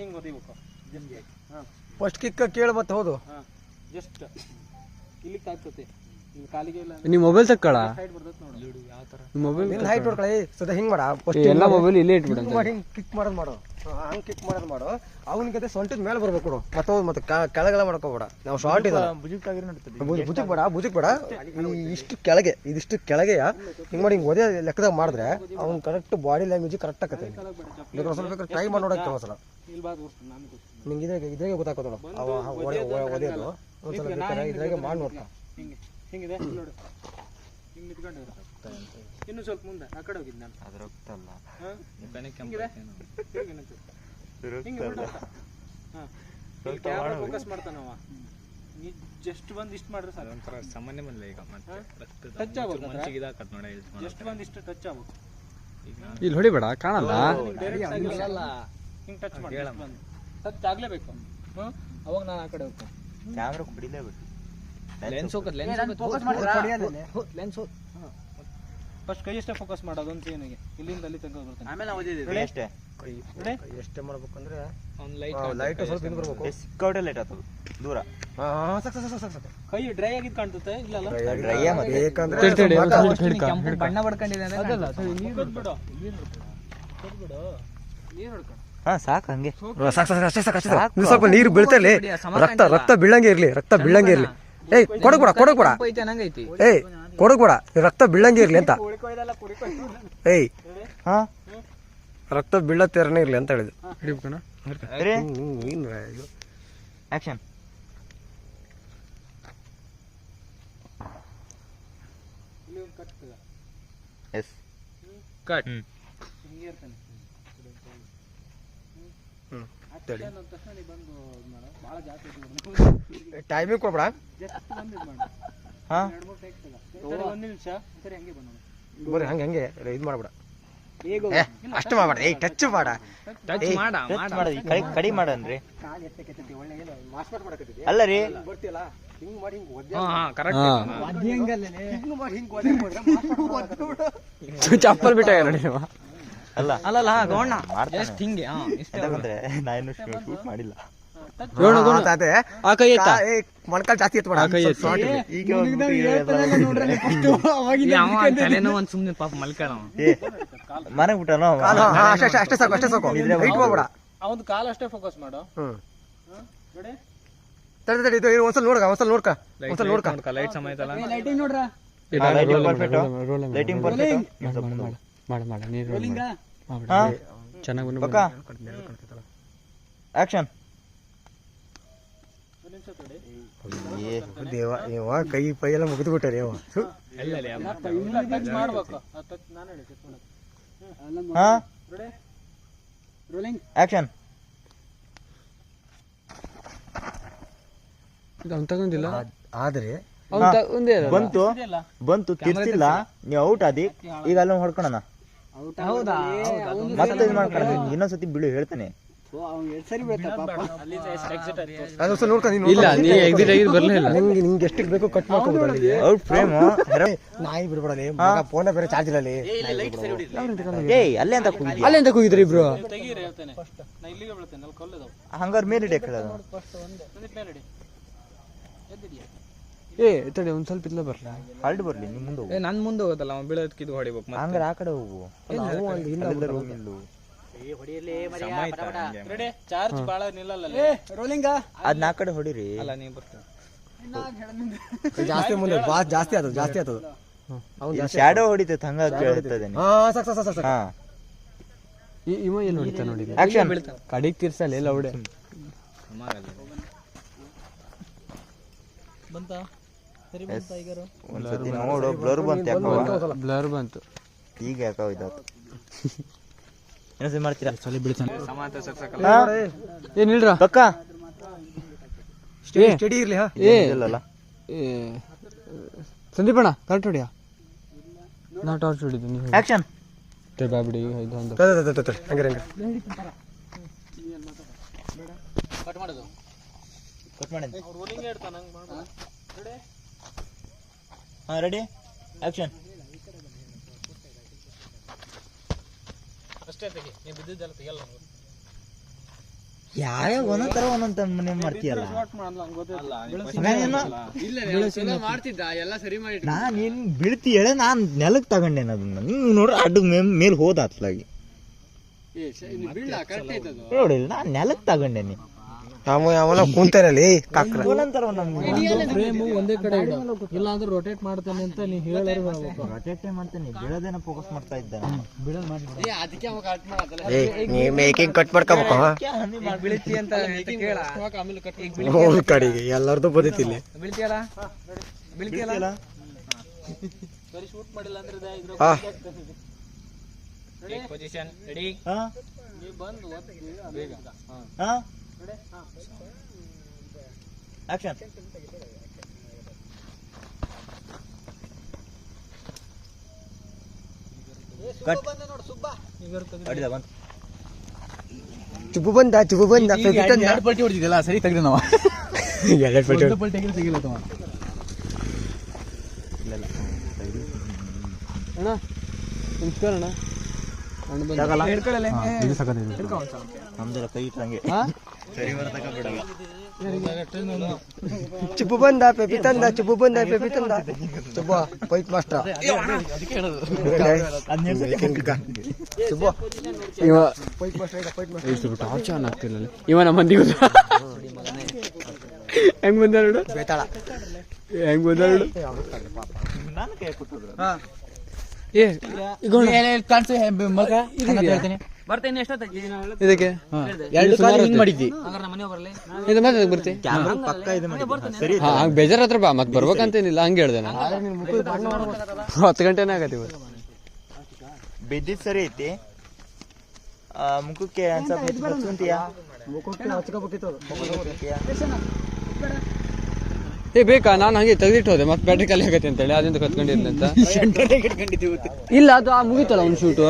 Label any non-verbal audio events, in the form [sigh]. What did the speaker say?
ಹಿಂಗೆ ಒದಿಬೇಕು. ಹಾಂ. ಫಸ್ಟ್ ಕಿಕ್ಕ ಕೇಳಿ ಮತ್ತೆ ಹೌದು. ಹಾಂ. ಜಸ್ಟ್ ಇಲ್ಲಿಗೆ ತಾಗ್ತತೆ ಇಲ್ಲಿ ಕಾಲಿಗೆ ಇಲ್ಲ ನಿಮ್ಮ ಮೊಬೈಲ್ ತಕ್ಕೊಳ? ಮೊಬೈಲ್ ನಿನ್ನ ಹೈಟ್ ನೋಡ್ಕೊಳ್ಳಿ ಸದಾ ಹಿಂಗ್ ಮಾಡ? ಫಸ್ಟ್ ಎಲ್ಲ ಮೊಬೈಲ್ ಇಲ್ಲೇ ಇಟ್ಬಿಡ ಹಿಂಗ್ ಕಿಕ್ ಮಾಡೋದು ಮಾಡು. ಹಂಗ್ ಕಿಕ್ ಮಾಡೋದು ಮಾಡು. ಅವನಿಗೆ ಸೊಂಟದ ಮೇಲೆ ಬರ್ಬೇಕು ನೋಡು. ಮತ್ತೆ ಮತ್ತೆ ಕೆಳಗೆಲ್ಲ ಮಾಡ್ಕೋಬೇಡ ನಾವು ಶಾರ್ಟ್ ಇದೆ ಬುಜಕ್ ಬೇಡ ಬುಜಕ್ ಬೇಡ. ಈ ಇಷ್ಟು ಕೆಳಗೆ ಇದಿಷ್ಟು ಕೆಳಗೆ ಹಿಂಗ್ ಮಾಡಿ ಹಿಂಗ್ ಒದೇ ಲೆಕ್ಕದಾಗ ಮಾಡಿದ್ರೆ ಅವ್ನ ಕರೆಕ್ಟ್ ಬಾಡಿ ಲ್ಯಾಂಗ್ವೇಜ್ ಕರೆಕ್ಟ್ ಆಗತ್ತೆ ಬೇಕಾದ್ರೆ ಸ್ವಲ್ಪ ಬೇಕಾದ್ರೆ ಟ್ರೈ ಮಾಡಿ ನೋಡಕ್ಕೆ ನಾನು ತೋರಿಸ್ತೀನಿ ನಿಂಗೆ ಇದ್ರಾಗೆ ನೋಡು. ಅವ ಒಡೆ- ಒಡೆ- ಒಡೆಯೋದು ಒಂದ್ಸಲ ಇದ್ರಾಗೆ ಮಾಡಿ ನೋಡ್ತಾ ಹಿಂಗೆ. ಹಿಂಗಿದೆ? ನೋಡು. ಹಿಂಗೆ ನಿಂತ್ಕೊಂಡಿರು ಇನ್ನು ಸ್ವಲ್ಪ ಮುಂದೆ ಆ ಕಡೆ ಹೋಗಿದ್ದು ನಾನು. ಹಾಂ? ಹಿಂಗಿದೆ? ತಿರ್ಗಿ ನಿಂತು. ಹಿಂಗೆ. ಹಾಂ. ಇಲ್ಲಿ ಕ್ಯಾಮ್ರಾ ಫೋಕಸ್ ಮಾಡ್ತಾನವ. ನೀ ಜಸ್ಟ್ ಬಂದು ಇಷ್ಟು ಮಾಡ್ರೆ ಸಾಕು. ಒಂಥರ ಸಾಮಾನ್ಯ ಬಂದಿಲ್ಲ ಈಗ ಟಚ್ ಆಗ್ಬೇಕು ಮನ್ಸಿಗೆ ಇದಾಕತ್ ನೋಡ ಜಸ್ಟ್ ಬಂದು ಇಷ್ಟು ಟಚ್ ಆಗ್ಬೇಕು ಇಲ್ಲಿ ಹೊಡಿಬೇಡ ಕಾಣಲ್ಲ. ಹಿಂಗೆ ಟಚ್ ಮಾಡಿ ಟಚ್ ಆಗಲೇಬೇಕು. ಹ್ಞೂ ಅವಾಗ ನಾನು ಆ ಕಡೆ ಹೋಗ್ತೇನೆ. ಕ್ಯಾಮ್ರಾ ಕುಡಿಲೇಬೇಕು ಲೆನ್ಸ್ ಹೋಗತ್ ಲೆನ್ಸ್ ಲೆನ್ಸ್ ಫಸ್ಟ್ ಕೈ ಎಷ್ಟೇ ಫೋಕಸ್ ಮಾಡೋದು ಅಂತ ಏನಿಗೆ ಇಲ್ಲಿಂದ ಅಲ್ಲಿ ತನಕ ಬರ್ತಾನೆ ಆಮೇಲೆ ಓದಿದ್ದೀವಿ. ಎಷ್ಟೇ ಎಷ್ಟೇ ಮಾಡ್ಬೇಕಂದ್ರೆ ಅವ್ನ್ ಲೈಟ್ ಲೈಟ್ ಸ್ವಲ್ಪ ಹಿಂದೆ ಬರ್ಬೇಕು ಸಿಕ್ಕಾಟೆ ಲೈಟ್ ಆತದು ದೂರ. ಹಾ ಸಾಕು ಸಾಕು ಸಾಕು ಸಾಕು ಕೈ ಡ್ರೈ ಆಗಿದ್ ಕಾಣ್ತುತ್ತೆ ಇಲ್ಲ ಅಲ್ಲ? ಡ್ರೈ ಮತ್ತೆ ಹಿಡ್ಕ. ಬಣ್ಣ ಬಡ್ಕೊಂಡಿದೆ ಅದಲ್ಲ ನೀರು ಹೊಡ್ಬಿಡು ನೀರು ಹೊಡ್ಬಿಡು ನೀರು ಹೊಡ್ಕೊಂಡು ಹಾ ಸಾಕು ಹಂಗೆ. ಸಾಕು ಸಾಕು ಅಷ್ಟೇ ಸಾಕು ಅಷ್ಟೇ ಸಾಕು. ಸ್ವಲ್ಪ ನೀರು ಬೀಳ್ತಾ ಇರ್ಲಿ. ರಕ್ತ ರಕ್ತ ಬೀಳಂಗೆ ಇರ್ಲಿ ರಕ್ತ ಬೀಳಂಗೆ ಇರ್ಲಿ. ಏಯ್ ಕೊಡಕ್ಬೇಡ ಕೊಡಕ್ಬೇಡ ಕೊಡ ನಂಗೈತಿ ಏಯ್ ಕೊಡಕ್ಬೇಡ ರಕ್ತ ಬೀಳಂಗೆ ಇರ್ಲಿ ಅಂತ. ಏಯ್ ಹಾ? ರಕ್ತ ತೆರನೇ ಇರ್ಲಿ ಅಂತ ಹೇಳಿದ್ರು ಹ್ಮ್ ಹ್ಮ್ ಹ್ಮ್ ಆಕ್ಷನ್ ಇಲ್ಲಿ ಹ್ಮ್. ಹ್ಮ್. ಎಸ್ ಕಟ್ ಹ್ಮ್ ಮಾಡು. ಟೈಮಿಂಗ್ ಕೊಡ್ಬೇಡ. ಮಾಡು. ಹಾ? ಬರ್ರಿ ಹಂಗೆ ಹಂಗೆ ಇದು ಮಾಡ್ಬೇಡ. ಹೇಗೋ ಏ ಅಷ್ಟು ಮಾಡ್ಬೇಡ. ಏಯ್ ಟಚ್ ಮಾಡ. ಟಚ್ ಮಾಡ. ಮಾಡೋದು ಕಡಿ ಕಡಿ ಮಾಡನ್ರಿ. ಅಲ್ಲ ರೀ. ಬರ್ತಿಯಲ್ಲ? ಹಿಂಗ್ ಮಾಡಿ ಹಿಂಗ್ ಒದ್ದೆ ಹಾ ಹಾ ಕರೆಕ್ಟ್ ಹಾ. ಹಿಂಗ್ ಮಾಡಿ ಹಿಂಗ್ ಒದ್ದೆ ಮಾಡಿದ್ರೆ ಚಪ್ಪಲ್ ಬಿಟ್ಟಾಗ ನೋಡಿ ನೀವು. ಅಲ್ಲ ಅಲ್ಲಲ್ಲ ಗೌಣ ಮಾಡ್ತಾನೆ. ಜಸ್ಟ್ ಹಿಂಗೆ ನಾ ಇನ್ನು ಶೂಟ್ ಮಾಡಿಲ್ಲ. ಆ ಕೈ ಎತ್ತ. ಮೊಣಕಾಲ್ ಜಾಸ್ತಿ ಎತ್ಬೇಡ ಆ ಕೈ ಸ್ವಲ್ಪ ಎತ್ತಿ. short ಇರ್ಲಿ. ಈಗ ಹೋಗ್ಬಿಟ್ಟು ಎಲ್ಲ ಇಲ್ಲಿ ಅವ ತಲೆನೋ ಒಂದ್ ಸುಮ್ನೆ ಪಾಪ ಮಲ್ಕಣ ಏ, ಮನೆಗ್ ಬಿಟ್ಟನೋ ಅವ. ಕಾಲು, ಹಾ, ಅಷ್ಟೇ ಅಷ್ಟೇ ಅಷ್ಟೇ ಸಾಕು ಅಷ್ಟೇ ಸಾಕು. ಹೈಟ್ ಮಾಡ್ಬೇಡ ಅವನು ಕಾಲು ಅಷ್ಟೇ ಫೋಕಸ್ ಮಾಡು. ಹ್ಮ್. ನೋಡಿ. ತಡಿ ತಡಿ ಇದು ಇದು ಒಂದ್ಸಲ ನೋಡ್ಕ ಒಂದ್ಸಲ ಒಂದ್ಸಲ ಲೈಟ್ ಲೈಟಿಂಗ್ ನೋಡ್ರ. ಲೈಟಿಂಗ್ ಪರ್ಫೆಕ್ಟ್ ಮಾಡು, ಮಾಡು, ಚೆನ್ನಾಗಿ ಬಂದು ಪಕ್ಕ? ಆಕ್ಷನ್ ದೇವ ಕೈ ಪೈ ಎಲ್ಲ ಮುಗಿದು ಆಕ್ಷನ್ ಅವ್ನು ತಗೊಂಡಿಲ್ಲ? ಆದ್ರೆ ಬಂತು ಬಂತು ತಿರ್ತಿಲ್ಲ ನೀವ್ ಔಟ್ ಆದಿ ಈಗ ಅಲ್ಲೊಂದು ಹೊಡ್ಕೊಳಣ. ಹೌದಾ? ಮತ್ತೆ ಇದು ಮಾಡ್ಕೊಳ ಇನ್ನೊಂದ್ಸತಿ ಬಿಡು ಹೇಳ್ತಾನೆ. ಇಲ್ಲ ನೀ ಎಕ್ಸಿಟ್ ಇಲ್ಲ ನಿಂಗೆ ನಿಂಗೆ ಬೇಕು ಕಟ್ ಔಟ್ ಫ್ರೇಮ್ ನಾಯಿ ಬಿಡ್ಬೇಡಲಿ ಮಗ ಫೋನ್ ಬೇರೆ ಚಾರ್ಜ್ ಇರಲಿ ಏಯ್ ಅಲ್ಲೇ ಅಂತ ಕೂಗಿ ಅಲ್ಲೇ ಅಂತ ಇಬ್ರು? ಹಂಗಾರ ಮೇಲೆ ಇಡಿ ಎದ್ದಿದ್ಯಾ? ಏ ತಡಿ ಒಂದ್ ಸ್ವಲ್ಪ ಇದ್ಲ ಬರ್ಲ? ಹಲ್ಡ್ ಬರ್ಲಿ ನಿಮ್ ಮುಂದೆ ಹೋಗು. ಏ ನನ್ ಮುಂದೆ ಹೋಗತ್ತಲ್ಲ ಅವ ಬೀಳೋದಕ್ಕೆ ಇದು ಹೊಡಿಬೇಕು ಮತ್ತೆ. ಹಂಗಾರ ಆ ಕಡೆ ಹೋಗು. ಅಲ್ಲಿಂದ ರೆಡಿ ಚಾರ್ಜ್ ಬಾಳ ನಿಲ್ಲಲ್ಲ ಅದ್ನ ಆ ಕಡೆ ಹೊಡಿರಿ ಅಲ್ಲ ನೀ ಬರ್ತೀನಿ ಜಾಸ್ತಿ ಮುಂದೆ ಬಾ ಜಾಸ್ತಿ ಆತದ ಜಾಸ್ತಿ ಆತದ ಶಾಡೋ ಹೊಡಿತೈತೆ ಹಂಗ ಕೇಳ್ತದೆ ಹಾ ಸಾಕು ಸಾಕು ಸಾಕು ಹಾ. ಇವ ಎಲ್ಲಿ ಹೊಡಿತಾ ನೋಡಿ ಆಕ್ಷನ್ ಕಡಿಗೆ ತಿರ್ಸಲ್ಲ ಎಲ್ಲ ಹೊಡೆ. ಬಂತ? ಸರಿ ಬಂತ ಈಗ ಒಂದ್ಸತಿ ನೋಡು ಬ್ಲರ್ ಬಂತು ಯಾಕೋ ಬ್ಲರ್ ಬಂತು ಈಗ ಯಾಕೋ ಇದಾತು? [laughs] ಇನ್ನೊಂದ್ಸತಿ ಮಾಡ್ತೀರಾ? ಸಲ ಬಿಡ್ತಾನೆ ಏನ್ ಇಲ್ರ ಹಾ? ಪಕ್ಕ? ಸ್ಟಡಿ ಇರ್ಲಿ ಹಾ? ಏ ಇಲ್ಲಲ್ಲ. ಏ ಸಂದೀಪಣ್ಣ ಕರೆಕ್ಟ್ ಹೊಡಿಯಾ? ನಾ ಟಾರ್ಚ್ ಹೊಡಿದ್ದು ನೀವು ಆಕ್ಷನ್ ಬಾಬಿಡಿ ಇದು ಒಂದು. ಹಂಗಾರೆ ಹಂಗಾರೆ. ಕಟ್ ಮಾಡೋದು. ಕಟ್ ಮಾಡಿ ಅವ್ರು ರೋಲಿಂಗ್ ಇಡ್ತಾನೆ ಹಂಗೆ ಮಾಡ್ಬೋದು ರೆಡಿ ಆ್ಯಕ್ಷನ್ ರೆಡಿ ಆಕ್ಷನ್ ಅಷ್ಟೇ ತೆಗಿ ನೀವು ಬಿದ್ದಿದ್ದೆಲ್ಲ ತೆಗಿಯಲ್ಲ ನಮ್ಗೆ. ಯಾವ ಒಂದೊಂದ್ ತರ ಒಂದೊಂದ್ ಮನೆ ಮಾಡ್ತೀಯಲ್ಲ? ಮಾಡ್ತಿದ್ದ ಎಲ್ಲ ಸರಿ ಮಾಡಿ ನಾನ್ ಏನ್ ಬೀಳ್ತಿ ಹೇಳ ನಾನ್ ನೆಲಕ್ ತಗೊಂಡೇನ ಅದನ್ನ. ನೀವ್ ನೋಡ್ರಿ ಅಡ್ಡ ಮೇಲ್ ಹೋದ ಅತ್ಲಾಗಿ ನೋಡಿಲ್ಲ ನಾನ್ ನೆಲಕ್ ತಗೊಂಡೇನಿ ಅವ ಅವನ ಕುಂತಾರಲ್ಲಿ ಕಾಕ್ರ. ಫ್ರೇಮು ಒಂದೇ ಕಡೆ ಇಡು ಇಲ್ಲ ಅಂದ್ರೆ ರೊಟೇಟ್ ಮಾಡ್ತಾನೆ ಅಂತ ನೀ ಹೇಳೋರು ರೊಟೇಟ್ ಮಾಡ್ತೀನಿ ಬೀಳೋದೇನ ಫೋಕಸ್ ಮಾಡ್ತಾ ಇದ್ದ ಅದಕ್ಕೆ ಅವ ಕಟ್ ಮಾಡತ್ತಲ್ಲ ಏ ನೀ ಮೇಕಿಂಗ್ ಕಟ್ ಮಾಡ್ಕೋಬೇಕು ಬೀಳ್ತಿ ಅಂತ ಕೇಳ ಆಮೇಲೆ ಕಟ್ ಹೋಗಿ ಕಡೆಗೆ ಎಲ್ಲರದು ಬದುಕಿಲ್ಲ ಬೀಳ್ತಿಯಲ್ಲ ಬೀಳ್ತಿಯಲ್ಲ ಬರೀ ಶೂಟ್ ಮಾಡಿಲ್ಲ ಅಂದ್ರೆ ಇದ ಇದ್ರ ಹಾ. ಪೊಸಿಷನ್ ರೆಡಿ ಹಾ ನೀ ಬಂದು ಒತ್ತಿ. ಬೇಗ ಹಾ. ಆಕ್ಷನ್ ಕಟ್ ಅಡಿದ ಬಂತು ಚುಬ್ಬು ಬಂದ. ಚುಬ್ಬು ಬಂದ ಎರಡು ಪಲ್ಟಿ ಹೊಡಿದಿಲ್ಲ ಸರಿ ತೆಗ್ದು ನಾವು. ಎರಡು ಪಲ್ಟಿ ಒಂದು ಪಲ್ಟಿ ತೆಗಿಲ್ಲ ತೆಗಿಲ್ಲ ತಮ್ಮ. ಅಣ್ಣ ನಮಸ್ಕಾರ ಅಣ್ಣ. ಬಂದ. ಹಿಡ್ಕೊಳ್ಳಲ್ಲ ಇದು ಸಕತ್ ನಮ್ದೆಲ್ಲ ಕೈ ಇಟ್ಟಂಗೆ ಸರಿ ಬರ್ತಕ ಬಿಡಲ್ಲ. ಚುಬ್ಬು ಬಂದ ಪೆಪಿ ತಂದ ಚುಬ್ಬು ಬಂದ ಪೆಪಿ ತಂದ. ಚುಬ್ಬ ಪೈಪ್ ಮಾಸ್ಟರ್. ಚುಬ್ಬ. ಇವ ಪೈಪ್ ಮಾಸ್ಟರ್ ಈಗ ಪೈಟ್ ಮಾಸ್ಟರ್. ಎಷ್ಟು ಟಾರ್ಚ್ ಆನ್ ಆಗ್ತಿಲ್ಲ. ಇವ ನಮ್ಮ ಮಂದಿ ಗೊತ್ತ? ಹೆಂಗ್ ಬಂದ ನೋಡು? ಬೇತಾಳ. ಹೆಂಗ್ ಬಂದ ನೋಡು? ನಾನು ಕೈ ಮಗ ಇದು ಈಗ ಬರ್ತೇನೆ ಎಷ್ಟೊತ್ತ ಇದಕ್ಕೆ? ಎರಡು ಕಾಲು ಹಿಂಗ್ ಮಾಡಿದ್ದಿ. ಹಂಗಾರೆ ನಮ್ಮ ಮನೆ ಬರ್ಲಿ. ಇದು ಮತ್ತೆ ಅದಕ್ಕೆ ಬರ್ತಿ? ಪಕ್ಕ ಇದು ಮಾಡಿದ್ದಿ. ಸರಿ ಹಾ ಹಂಗ್ ಬೇಜಾರ್ ಹತ್ರ ಬಾ ಮತ್ತೆ ಬರ್ಬೇಕಂತೇನಿಲ್ಲ ಹಂಗೆ ಹೇಳ್ದೆ ನಾನು. ಹತ್ತು ಗಂಟೆನೇ ಆಗತ್ತೆ ಇವತ್ತು ಬಿದ್ದಿದ್ ಸರಿ ಐತಿ. ಆ, ಮುಖಕ್ಕೆ ಒಂದ್ ಸ್ವಲ್ಪ ಹೆಚ್ಚು ಹಚ್ಕೊಂತೀಯಾ? ಮುಖಕ್ಕೆ ಹಚ್ಕೋಬೇಕಿತ್ತು ಅದು. ಏ ಬೇಕಾ? ನಾನು ಹಂಗೆ ತೆಗೆದಿಟ್ಟು ಹೋದೆ ಮತ್ತೆ ಬ್ಯಾಟ್ರಿ ಖಾಲಿ ಆಗತ್ತೆ ಅಂತೇಳಿ ಅದರಿಂದ ಕತ್ಕೊಂಡಿದ್ದೆ ಅಂತ ಇಲ್ಲ ಅದು ಆ ಮುಗೀತಲ್ಲ ಒಂದು ಶೂಟು.